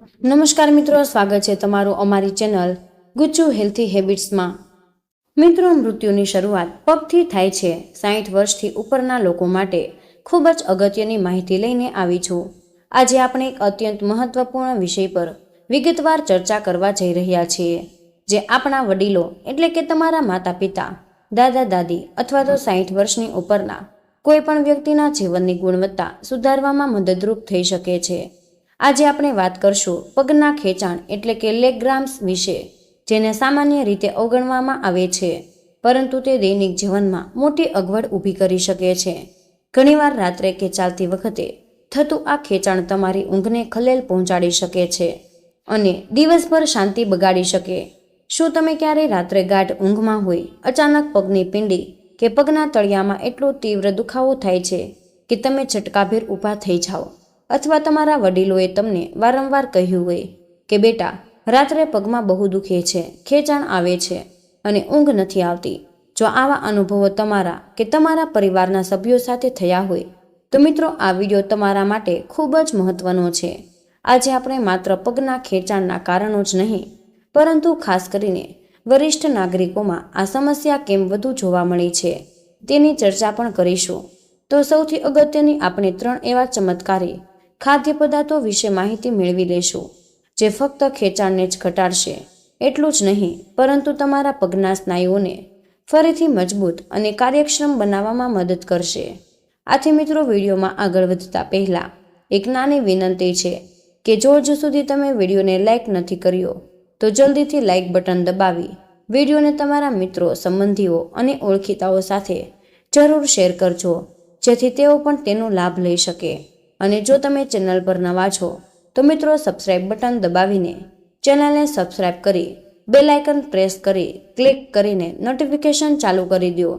નમસ્કાર મિત્રો, સ્વાગત છે તમારું અમારી ચેનલ ગુચ્ચુ હેલ્થી હેબિટ્સમાં. મિત્રો, મૃત્યુની શરૂઆત પગથી થાય છે. સાઠ વર્ષથી ઉપરના લોકો માટે ખૂબ જ અગત્યની માહિતી લઈને આવી છું. આજે આપણે એક અત્યંત મહત્વપૂર્ણ વિષય પર વિગતવાર ચર્ચા કરવા જઈ રહ્યા છીએ, જે આપણા વડીલો એટલે કે તમારા માતા પિતા દાદા, દાદી અથવા તો સાઠ વર્ષની ઉપરના કોઈપણ વ્યક્તિના જીવનની ગુણવત્તા સુધારવામાં મદદરૂપ થઈ શકે છે. આજે આપણે વાત કરશું પગના ખેંચાણ એટલે કે લેગ્રામ્સ વિશે, જેને સામાન્ય રીતે અવગણવામાં આવે છે, પરંતુ તે દૈનિક જીવનમાં મોટી અગવડ ઊભી કરી શકે છે. ઘણીવાર રાત્રે કે ચાલતી વખતે થતું આ ખેંચાણ તમારી ઊંઘને ખલેલ પહોંચાડી શકે છે અને દિવસભર શાંતિ બગાડી શકે. શું તમે ક્યારેય રાત્રે ગાઢ ઊંઘમાં હોય, અચાનક પગની પિંડી કે પગના તળિયામાં એટલો તીવ્ર દુખાવો થાય છે કે તમે ચટકાભેર ઊભા થઈ જાઓ? અથવા તમારા વડીલોએ તમને વારંવાર કહ્યું હોય કે, બેટા, રાત્રે પગમાં બહુ દુખે છે, ખેંચાણ આવે છે અને ઊંઘ નથી આવતી. જો આવા અનુભવો તમારા કે તમારા પરિવારના સભ્યો સાથે થયા હોય, તો મિત્રો, આ વીડિયો તમારા માટે ખૂબ જ મહત્વનો છે. આજે આપણે માત્ર પગના ખેંચાણના કારણો જ નહીં, પરંતુ ખાસ કરીને વરિષ્ઠ નાગરિકોમાં આ સમસ્યા કેમ વધુ જોવા મળી છે, તેની ચર્ચા પણ કરીશું. તો સૌથી અગત્યની આપણે ત્રણ એવા ચમત્કારી ખાદ્ય પદાર્થો વિશે માહિતી મેળવી લેશું, જે ફક્ત ખેંચાણને જ ઘટાડશે. એટલું જ નહીં, પરંતુ તમારા પગના સ્નાયુઓને ફરીથી મજબૂત અને કાર્યક્ષમ બનાવવામાં મદદ કરશે. આથી મિત્રો, વિડીયોમાં આગળ વધતા પહેલાં, એક નાની વિનંતી છે કે જો હજુ સુધી તમે વિડીયોને લાઇક નથી કર્યો, તો જલ્દીથી લાઇક બટન દબાવી, વિડીયોને તમારા મિત્રો, સંબંધીઓ અને ઓળખીતાઓ સાથે જરૂર શેર કરજો, જેથી તેઓ પણ તેનો લાભ લઈ શકે. અને જો તમે ચેનલ પર નવા છો, તો મિત્રો સબસ્ક્રાઇબ બટન દબાવીને ચેનલને સબસ્ક્રાઇબ કરી બેલ પ્રેસ કરી ક્લિક કરીને નોટિફિકેશન ચાલુ કરી દો.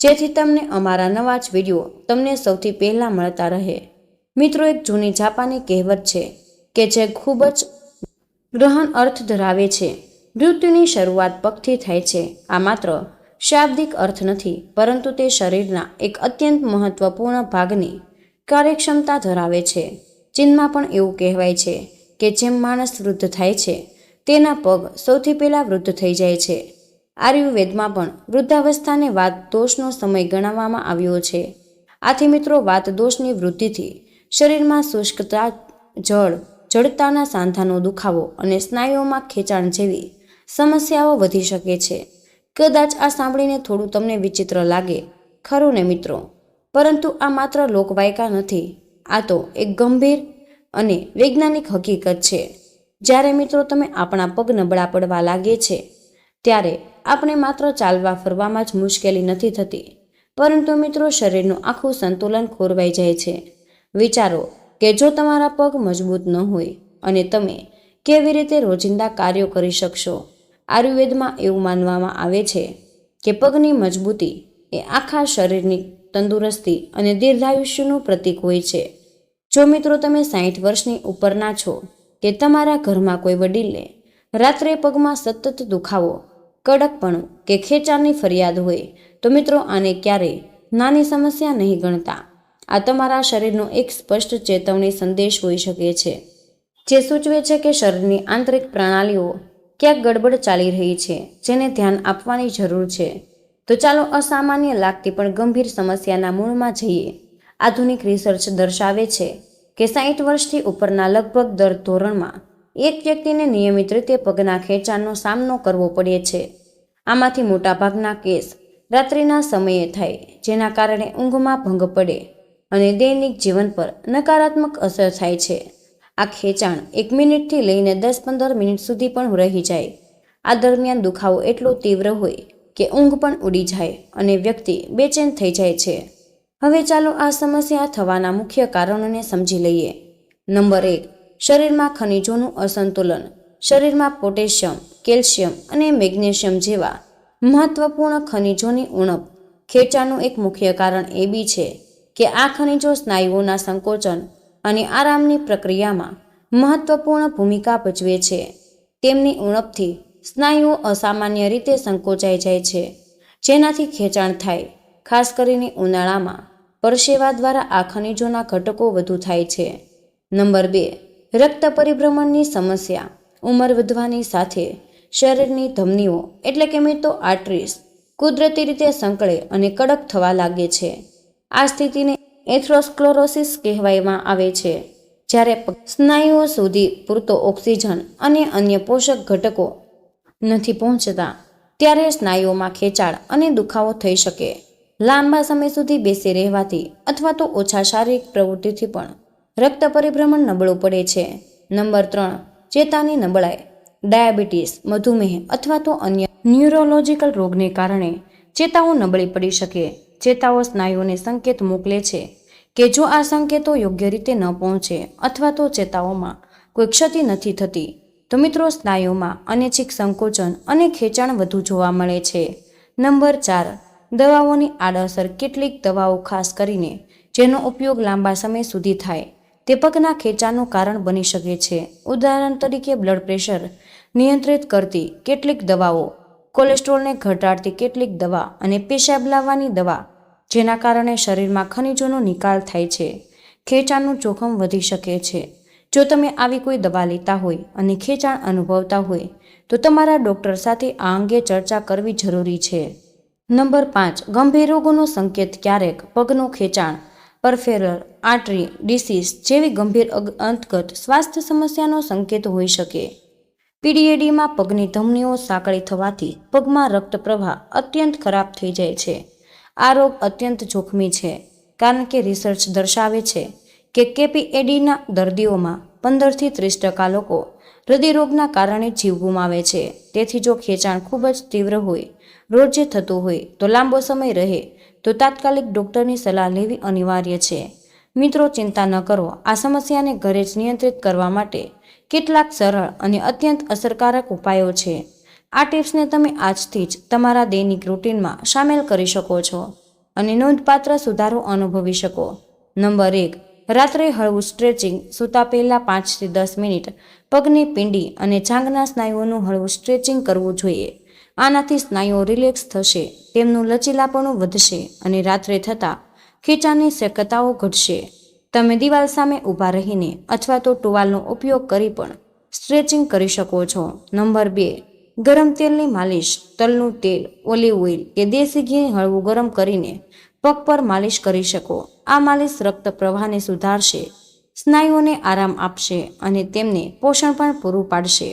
જેથી તમને અમારા નવા જ વીડિયો તમને સૌથી પહેલાં મળતા રહે. મિત્રો, એક જૂની જાપાની કહેવત છે કે જે ખૂબ જ ગ્રહણ અર્થ ધરાવે છે. મૃત્યુની શરૂઆત પગથી થાય છે. આ માત્ર શાબ્દિક અર્થ નથી, પરંતુ તે શરીરના એક અત્યંત મહત્વપૂર્ણ ભાગની કાર્યક્ષમતા ધરાવે છે. ચીનમાં પણ એવું કહેવાય છે કે જેમ માણસ વૃદ્ધ થાય છે, તેના પગ સૌથી પહેલાં વૃદ્ધ થઈ જાય છે. આયુર્વેદમાં પણ વૃદ્ધાવસ્થાને વાત દોષનો સમય ગણાવવામાં આવ્યો છે. આથી મિત્રો વાત દોષની વૃદ્ધિથી શરીરમાં શુષ્કતા, જળ, જડતાના સાંધાનો દુખાવો અને સ્નાયુઓમાં ખેંચાણ જેવી સમસ્યાઓ વધી શકે છે. કદાચ આ સાંભળીને થોડું તમને વિચિત્ર લાગે. ખરું ને મિત્રો? પરંતુ આ માત્ર લોકવાયકા નથી, આ તો એક ગંભીર અને વૈજ્ઞાનિક હકીકત છે. જ્યારે મિત્રો તમે આપણા પગ નબળા પડવા લાગે છે, ત્યારે આપણે માત્ર ચાલવા ફરવામાં જ મુશ્કેલી નથી થતી, પરંતુ મિત્રો શરીરનું આખું સંતુલન ખોરવાઈ જાય છે. વિચારો કે જો તમારા પગ મજબૂત ન હોય અને તમે કેવી રીતે રોજિંદા કાર્યો કરી શકશો, આયુર્વેદમાં એવું માનવામાં આવે છે કે પગની મજબૂતી એ આખા શરીરની તંદુરસ્તી અને દીર્ઘાયુષ્યનું પ્રતીક હોય છે. જો મિત્રો તમે સાઠ વર્ષની ઉપરના છો કે તમારા ઘરમાં કોઈ વડીલને રાત્રે પગમાં સતત દુખાવો, કડકપણું કે ખેંચાણની ફરિયાદ હોય, તો મિત્રો આને ક્યારેય નાની સમસ્યા નહીં ગણતા. આ તમારા શરીરનો એક સ્પષ્ટ ચેતવણી સંદેશ હોઈ શકે છે, જે સૂચવે છે કે શરીરની આંતરિક પ્રણાલીઓ ક્યાંક ગડબડ ચાલી રહી છે, જેને ધ્યાન આપવાની જરૂર છે. તો ચાલો અસામાન્ય લાગતી પણ ગંભીર સમસ્યાના મૂળમાં જઈએ. આધુનિક રિસર્ચ દર્શાવે છે કે સાઠ વર્ષથી ઉપરના લગભગ દર ધોરણમાં એક વ્યક્તિને નિયમિત રીતે પગના ખેંચાણનો સામનો કરવો પડે છે. આમાંથી મોટાભાગના કેસ રાત્રિના સમયે થાય, જેના કારણે ઊંઘમાં ભંગ પડે અને દૈનિક જીવન પર નકારાત્મક અસર થાય છે. આ ખેંચાણ એક મિનિટથી લઈને દસ પંદર મિનિટ સુધી પણ રહી જાય. આ દરમિયાન દુખાવો એટલો તીવ્ર હોય કે ઊંઘ પણ ઉડી જાય અને વ્યક્તિ બેચેન થઈ જાય છે. હવે ચાલો આ સમસ્યા થવાના મુખ્ય કારણોને સમજી લઈએ. નંબર એક, શરીરમાં ખનિજોનું અસંતુલન. શરીરમાં પોટેશિયમ, કેલ્શિયમ અને મેગ્નેશિયમ જેવા મહત્વપૂર્ણ ખનિજોની ઉણપ ખેંચાણનું એક મુખ્ય કારણ એ બી છે કે આ ખનિજો સ્નાયુઓના સંકોચન અને આરામની પ્રક્રિયામાં મહત્વપૂર્ણ ભૂમિકા ભજવે છે. તેમની ઉણપથી સ્નાયુઓ અસામાન્ય રીતે સંકોચાઈ જાય છે, જેનાથી ખેંચાણ થાય, ખાસ કરીને ઉનાળામાં. પરસેવા દ્વારા આ ખનિજોના ઘટકો વધુ થાય છે. નંબર બે, રક્ત પરિભ્રમણની સમસ્યા. ઉંમર વધવાની સાથે શરીરની ધમનીઓ, એટલે કે મિત્રો આર્ટરીસ, કુદરતી રીતે સંકળે અને કડક થવા લાગે છે. આ સ્થિતિને એથ્રોસ્ક્લોરોસિસ કહેવામાં આવે છે. જ્યારે સ્નાયુઓ સુધી પૂરતો ઓક્સિજન અને અન્ય પોષક ઘટકો નથી પહોંચતા. ત્યારે સ્નાયુઓમાં ખેંચાણ અને દુખાવો થઈ શકે. લાંબા સમય સુધી બેસી રહેવાથી અથવા તો ઓછા શારીરિક પ્રવૃત્તિથી પણ રક્ત પરિભ્રમણ નબળું પડે છે. નંબર ત્રણ, ચેતાની નબળાઈ, ડાયાબિટીસ, મધુમેહ અથવા તો અન્ય ન્યુરોલોજીકલ રોગને કારણે ચેતાઓ નબળી પડી શકે. ચેતાઓ સ્નાયુઓને સંકેત મોકલે છે કે જો આ સંકેતો યોગ્ય રીતે ન પહોંચે અથવા તો ચેતાઓમાં કોઈ ક્ષતિ નથી થતી તો મિત્રો સ્નાયુમાં અનૈચ્છિક સંકોચન અને ખેંચાણ વધુ જોવા મળે છે. નંબર ચાર, દવાઓની આડઅસર કેટલીક દવાઓ ખાસ કરીને જેનો ઉપયોગ લાંબા સમય સુધી થાય તે પગના ખેંચાણનું કારણ બની શકે છે. ઉદાહરણ તરીકે બ્લડ પ્રેશર નિયંત્રિત કરતી કેટલીક દવાઓ, કોલેસ્ટ્રોલને ઘટાડતી કેટલીક દવા અને પેશાબ લાવવાની દવા, જેના કારણે શરીરમાં ખનિજોનો નિકાલ થાય છે. ખેંચાણનું જોખમ વધી શકે છે. જો તમે આવી કોઈ દવા લેતા હોય અને ખેંચાણ અનુભવતા હોય, તો તમારા ડૉક્ટર સાથે આ અંગે ચર્ચા કરવી જરૂરી છે. નંબર પાંચ, ગંભીર રોગોનો સંકેત ક્યારેક પગનું ખેંચાણ, પરફેરલ આર્ટરી ડિસીઝ જેવી ગંભીર અંતગત સ્વાસ્થ્ય સમસ્યાનો સંકેત હોઈ શકે. પીડીએડીમાં પગની ધમનીઓ સાંકળી થવાથી પગમાં રક્ત પ્રવાહ અત્યંત ખરાબ થઈ જાય છે. આ રોગ અત્યંત જોખમી છે, કારણ કે રિસર્ચ દર્શાવે છે કે કેપીએડીના દર્દીઓમાં પંદરથી ત્રીસ ટકા લોકો હૃદયરોગના કારણે જીવ ગુમાવે છે. તેથી જો ખેંચાણ ખૂબ જ તીવ્ર હોય, રોજે થતું હોય તો લાંબો સમય રહે તો તાત્કાલિક ડૉક્ટરની સલાહ લેવી અનિવાર્ય છે. મિત્રો, ચિંતા ન કરો. આ સમસ્યાને ઘરે જ નિયંત્રિત કરવા માટે કેટલાક સરળ અને અત્યંત અસરકારક ઉપાયો છે. આ ટિપ્સને તમે આજથી જ તમારા દૈનિક રૂટીનમાં સામેલ કરી શકો છો અને નોંધપાત્ર સુધારો અનુભવી શકો. નંબર એક રાત્રે હળવું સ્ટ્રેચિંગ સૂતા પહેલાં પાંચથી દસ મિનિટ, પગની પિંડી અને જાંઘના સ્નાયુઓનું હળવું સ્ટ્રેચિંગ કરવું જોઈએ. આનાથી સ્નાયુઓ રિલેક્સ થશે, તેમનું લચીલાપણું વધશે અને રાત્રે થતાં ખીચાની શક્યતાઓ ઘટશે. તમે દિવાલ સામે ઊભા રહીને અથવા તો ટુવાલનો ઉપયોગ કરી પણ સ્ટ્રેચિંગ કરી શકો છો. નંબર બે, ગરમ તેલની માલિશ. તલનું તેલ, ઓલિવ ઓઇલ કે દેશી ઘી હળવું ગરમ કરીને પગ પર માલિશ કરી શકો. આ માલિશ રક્ત પ્રવાહને સુધારશે, સ્નાયુઓને આરામ આપશે અને તેમને પોષણ પણ પૂરું પાડશે.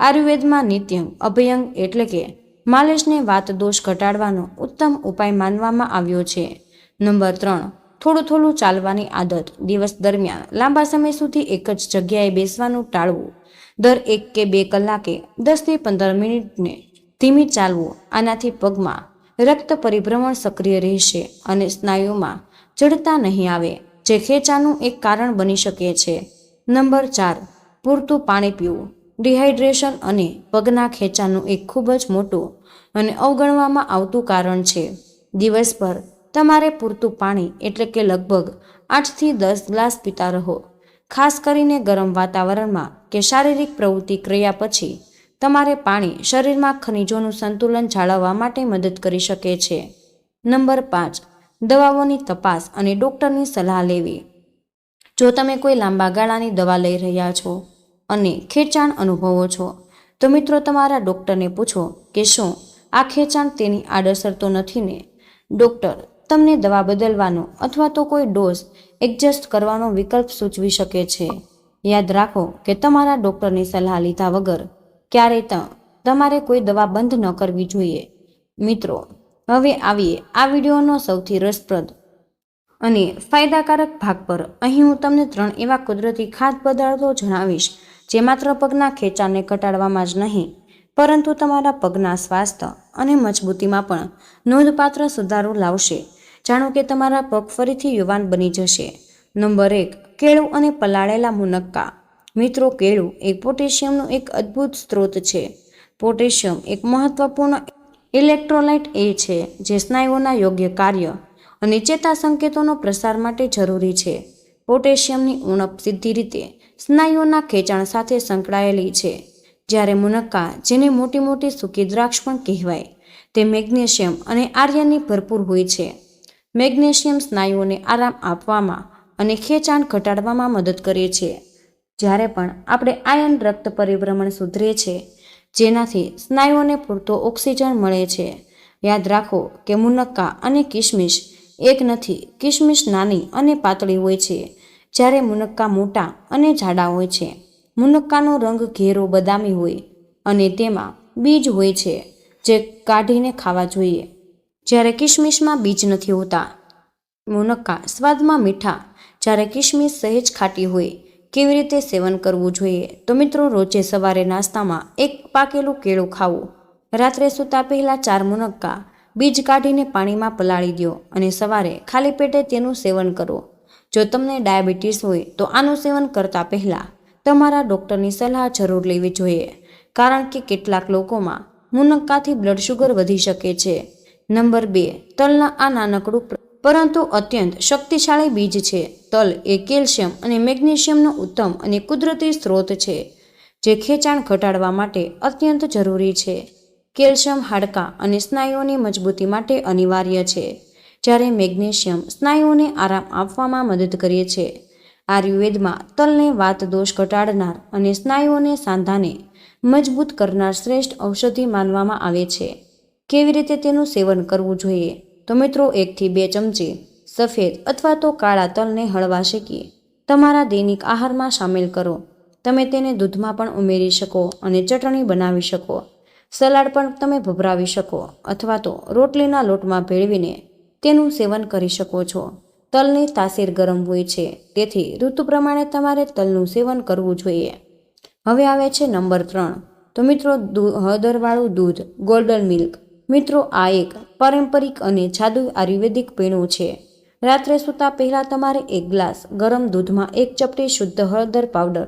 આયુર્વેદમાં નિત્યંગ, અભયંગ એટલે કે માલિશને વાત દોષ ઘટાડવાનો ઉત્તમ ઉપાય માનવામાં આવ્યો છે. નંબર ત્રણ, થોડું થોડું ચાલવાની આદત. દિવસ દરમિયાન લાંબા સમય સુધી એક જ જગ્યાએ બેસવાનું ટાળવું. દર એક કે બે કલાકે દસથી પંદર મિનિટને ધીમી ચાલવું. આનાથી પગમાં રક્ત પરિભ્રમણ સક્રિય રહેશે અને સ્નાયુમાં જડતા નહીં આવે, જે ખેંચાનું એક કારણ બની શકે છે. નંબર ચાર, પૂરતું પાણી પીવું. ડિહાઇડ્રેશન અને પગના ખેંચાનું એક ખૂબ જ મોટું અને અવગણવામાં આવતું કારણ છે. દિવસભર તમારે પૂરતું પાણી એટલે કે લગભગ આઠથી દસ ગ્લાસ પીતા રહો. ખાસ કરીને ગરમ વાતાવરણમાં કે શારીરિક પ્રવૃત્તિ ક્રિયા પછી તમારે પાણી શરીરમાં ખનિજોનું સંતુલન જાળવવા માટે મદદ કરી શકે છે. નંબર પાંચ, દવાઓની તપાસ અને ડૉક્ટરની સલાહ લેવી. જો તમે કોઈ લાંબા ગાળાની દવા લઈ રહ્યા છો અને ખેંચાણ અનુભવો છો, તો મિત્રો તમારા ડૉક્ટરને પૂછો કે શું આ ખેંચાણ તેની આડઅસર તો નથી ને? ડૉક્ટર, તમને દવા બદલવાનો અથવા તો કોઈ ડોઝ એડજસ્ટ કરવાનો વિકલ્પ સૂચવી શકે છે. યાદ રાખો કે તમારા ડૉક્ટરની સલાહ લીધા વગર ક્યારેય તમારે કોઈ દવા બંધ ન કરવી જોઈએ. મિત્રો, હવે આવીએ આ વિડીયોનો સૌથી રસપ્રદ અને ફાયદાકારક ભાગ પર. અહીં હું તમને ત્રણ એવા કુદરતી ખાદ્ય પદાર્થો જણાવીશ, જે માત્ર પગના ખેંચાણને ઘટાડવામાં જ નહીં, પરંતુ તમારા પગના સ્વાસ્થ્ય અને મજબૂતીમાં પણ નોંધપાત્ર સુધારો લાવશે. જાણો કે તમારા પગ ફરીથી યુવાન બની જશે. નંબર એક, કેળું અને પલાળેલા મુનક્કા. મિત્રો, કેળું એ પોટેશિયમનું એક અદ્ભુત સ્ત્રોત છે. પોટેશિયમ એક મહત્વપૂર્ણ ઇલેક્ટ્રોલાઇટ એ છે, જે સ્નાયુઓના યોગ્ય કાર્ય અને ચેતા સંકેતોનો પ્રસાર માટે જરૂરી છે. પોટેશિયમની ઉણપ સીધી રીતે સ્નાયુઓના ખેંચાણ સાથે સંકળાયેલી છે. જ્યારે મુનક્કા, જેને મોટી મોટી સૂકી દ્રાક્ષ પણ કહેવાય, તે મેગ્નેશિયમ અને આર્યનની ભરપૂર હોય છે. મેગ્નેશિયમ સ્નાયુઓને આરામ આપવામાં અને ખેંચાણ ઘટાડવામાં મદદ કરે છે. જ્યારે પણ આપણે આયન રક્ત પરિભ્રમણ સુધરે છે, જેનાથી સ્નાયુઓને પૂરતો ઓક્સિજન મળે છે. યાદ રાખો કે મુનક્કા અને કિશમિશ એક નથી કિશમિશ નાની અને પાતળી હોય છે. જ્યારે મુનક્કા મોટા અને જાડા હોય છે, મુનક્કાનો રંગ ઘેરો બદામી હોય અને તેમાં બીજ હોય છે, જે કાઢીને ખાવા જોઈએ. જ્યારે કિશમિશમાં બીજ નથી હોતા, મુનક્કા સ્વાદમાં મીઠા, જ્યારે કિશમિશ સહેજ ખાટી હોય કેવી રીતે સેવન કરવું જોઈએ? તો મિત્રો, રોજે સવારે નાસ્તામાં એક પાકેલું કેળું ખાવું. રાત્રે સૂતા પહેલાં ચાર મુનક્કા બીજ કાઢીને પાણીમાં પલાળી દો અને સવારે ખાલી પેટે તેનું સેવન કરો. જો તમને ડાયાબિટીસ હોય, તો આનું સેવન કરતાં પહેલાં તમારા ડૉક્ટરની સલાહ જરૂર લેવી જોઈએ. કારણ કે કેટલાક લોકોમાં મુનક્કાથી બ્લડ શુગર વધી શકે છે. નંબર બે, તલના આ નાનકડું પરંતુ અત્યંત શક્તિશાળી બીજ છે. તલ એ કેલ્શિયમ અને મેગ્નેશિયમનો ઉત્તમ અને કુદરતી સ્ત્રોત છે, જે ખેંચાણ ઘટાડવા માટે અત્યંત જરૂરી છે. કેલ્શિયમ હાડકાં અને સ્નાયુઓની મજબૂતી માટે અનિવાર્ય છે. જ્યારે મેગ્નેશિયમ સ્નાયુઓને આરામ આપવામાં મદદ કરે છે, આયુર્વેદમાં તલને વાત દોષ ઘટાડનાર અને સ્નાયુઓને સાંધાને મજબૂત કરનાર શ્રેષ્ઠ ઔષધિ માનવામાં આવે છે. કેવી રીતે તેનું સેવન કરવું જોઈએ? તો મિત્રો એકથી બે ચમચી સફેદ અથવા તો કાળા તલને હળવા શેકીએ. તમારા દૈનિક આહારમાં સામેલ કરો. તમે તેને દૂધમાં પણ ઉમેરી શકો અને ચટણી બનાવી શકો. સલાડ પણ તમે ભભરાવી શકો અથવા તો રોટલીના લોટમાં ભેળવીને તેનું સેવન કરી શકો છો. તલની તાસીર ગરમ હોય છે, તેથી ઋતુ પ્રમાણે તમારે તલનું સેવન કરવું જોઈએ. હવે આવે છે નંબર ત્રણ. તો મિત્રો હળદરવાળું દૂધ, ગોલ્ડન મિલ્ક. મિત્રો, આ એક પારંપરિક અને જાદુ આયુર્વેદિક પીણું છે. રાત્રે સૂતા પહેલાં તમારે એક ગ્લાસ ગરમ દૂધમાં એક ચપટી શુદ્ધ હળદર પાવડર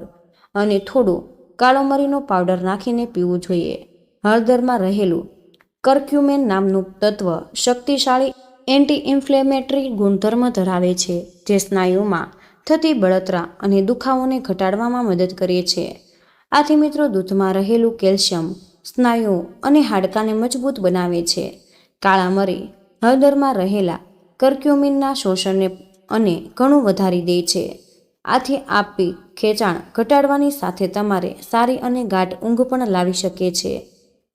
અને થોડું કાળો મરીનો પાવડર નાખીને પીવું જોઈએ. હળદરમાં રહેલું કર્ક્યુમેન નામનું તત્વ શક્તિશાળી એન્ટી ઇન્ફ્લેમેટરી ગુણધર્મ ધરાવે છે, જે સ્નાયુમાં થતી બળતરા અને દુખાવોને ઘટાડવામાં મદદ કરે છે. આથી મિત્રો, દૂધમાં રહેલું કેલ્શિયમ સ્નાયુઓ અને હાડકાને મજબૂત બનાવે છે. કાળા મરી હળદરમાં રહેલા કર્ક્યુમિનના શોષણને અને ઘણું વધારી દે છે. આથી આપી ખેંચાણ ઘટાડવાની સાથે તમારે સારી અને ગાઢ ઊંઘ પણ લાવી શકે છે,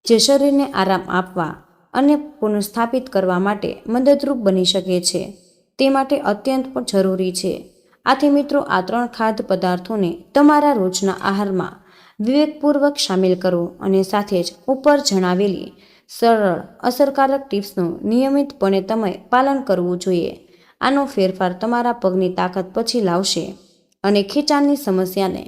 જે શરીરને આરામ આપવા અને પુનઃસ્થાપિત કરવા માટે મદદરૂપ બની શકે છે. તે માટે અત્યંત જરૂરી છે. આથી મિત્રો, આ ત્રણ ખાદ્ય પદાર્થોને તમારા રોજના આહારમાં વિવેકપૂર્વક સામેલ કરો અને સાથે જ ઉપર જણાવેલી સરળ, અસરકારક ટિપ્સનું નિયમિતપણે તમે પાલન કરવું જોઈએ. આનો ફેરફાર તમારા પગની તાકાત પછી લાવશે અને ખેંચાણની સમસ્યાને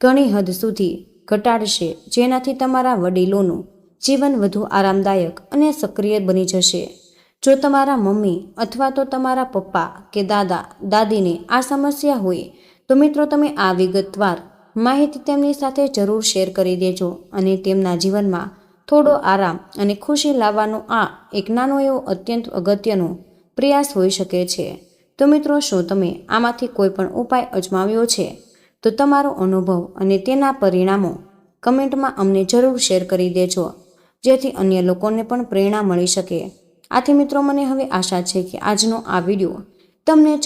ઘણી હદ સુધી ઘટાડશે, જેનાથી તમારા વડીલોનું જીવન વધુ આરામદાયક અને સક્રિય બની જશે. જો તમારા મમ્મી અથવા તો તમારા પપ્પા કે દાદા, દાદીને આ સમસ્યા હોય, તો મિત્રો તમે આ વિગતવાર માહિતી તેમની સાથે જરૂર શેર કરી દેજો અને તેમના જીવનમાં થોડો આરામ અને ખુશી લાવવાનો આ એક નાનો એવો અત્યંત અગત્યનો પ્રયાસ હોઈ શકે છે. તો મિત્રો, શું તમે આમાંથી કોઈ પણ ઉપાય અજમાવ્યો છે? તો તમારો અનુભવ અને તેના પરિણામો કમેન્ટમાં અમને જરૂર શેર કરી દેજો, જેથી અન્ય લોકોને પણ પ્રેરણા મળી શકે. આથી મિત્રો, મને હવે આશા છે કે આજનો આ વીડિયો તમને